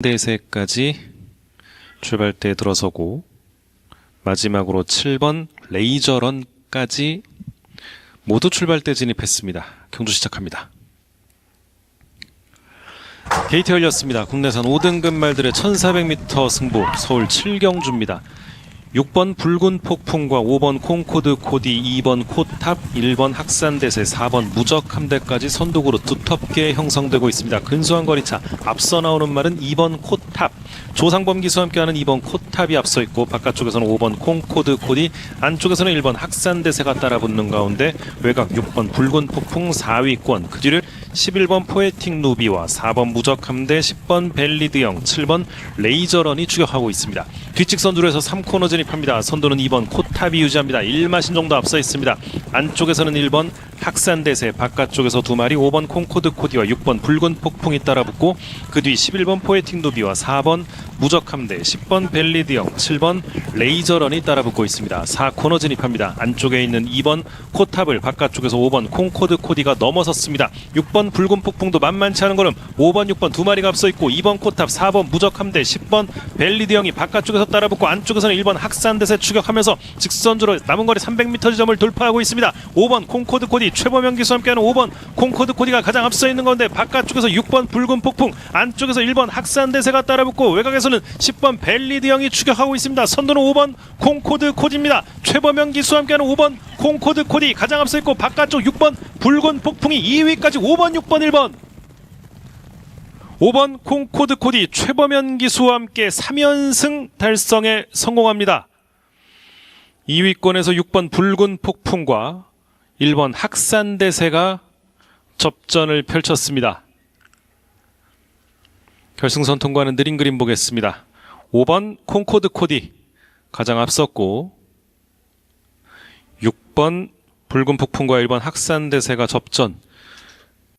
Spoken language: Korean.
대세까지 출발대에 들어서고 마지막으로 7번 레이저런까지 모두 출발대 진입했습니다. 경주 시작합니다. 게이트 열렸습니다. 국내산 5등급 말들의 1400m 승부 서울 7경주입니다. 6번 붉은 폭풍과 5번 콩코드 코디, 2번 코탑, 1번 학산대세, 4번 무적함대까지 선두구로 두텁게 형성되고 있습니다. 근소한 거리차 앞서 나오는 말은 2번 코탑, 조상범 기수와 함께하는 2번 코탑이 앞서 있고 바깥쪽에서는 5번 콩코드 코디, 안쪽에서는 1번 학산대세가 따라붙는 가운데 외곽 6번 붉은 폭풍 4위권, 그 뒤를 11번 포에틱 누비와 4번 무적함대, 10번 벨리드형, 7번 레이저런이 추격하고 있습니다. 뒤측 선 두에서 3코너 진입합니다. 선두는 2번 코탑이 유지합니다. 1마 신 정도 앞서 있습니다. 안쪽에서는 1번 학산대세, 바깥쪽에서 두 마리 5번 콩코드 코디와 6번 붉은 폭풍이 따라붙고 그 뒤 11번 포에틱 누비와 4번 무적함대, 10번 벨리드형, 7번 레이저런이 따라붙고 있습니다. 4코너 진입합니다. 안쪽에 있는 2번 코탑을 바깥쪽에서 5번 콩코드 코디가 넘어섰습니다. 6번 붉은 폭풍도 만만치 않은 거는 5번, 6번 두 마리가 앞서 있고 2번 코탑, 4번 무적함대, 10번 벨리드 형이 바깥쪽에서 따라붙고 안쪽에서는 1번 학산대세 추격하면서 직선주로 남은 거리 300m 지점을 돌파하고 있습니다. 5번 콩코드 코디 최범영 기수와 함께하는 5번 콩코드 코디가 가장 앞서 있는 가운데 바깥쪽에서 6번 붉은 폭풍 안쪽에서 1번 학산대세가 따라붙고 외곽에서는 10번 벨리드 형이 추격하고 있습니다. 선두는 5번 콩코드 코디입니다. 최범영 기수와 함께하는 5번 콩코드 코디 가장 앞서 있고 바깥쪽 6번 붉은 폭풍이 2위까지 5번 6번 1번 5번 콩코드 코디 최범현 기수와 함께 3연승 달성에 성공합니다. 2위권에서 6번 붉은 폭풍과 1번 학산대세가 접전을 펼쳤습니다. 결승선 통과는 느린 그림 보겠습니다. 5번 콩코드 코디 가장 앞섰고 6번 붉은 폭풍과 1번 학산대세가 접전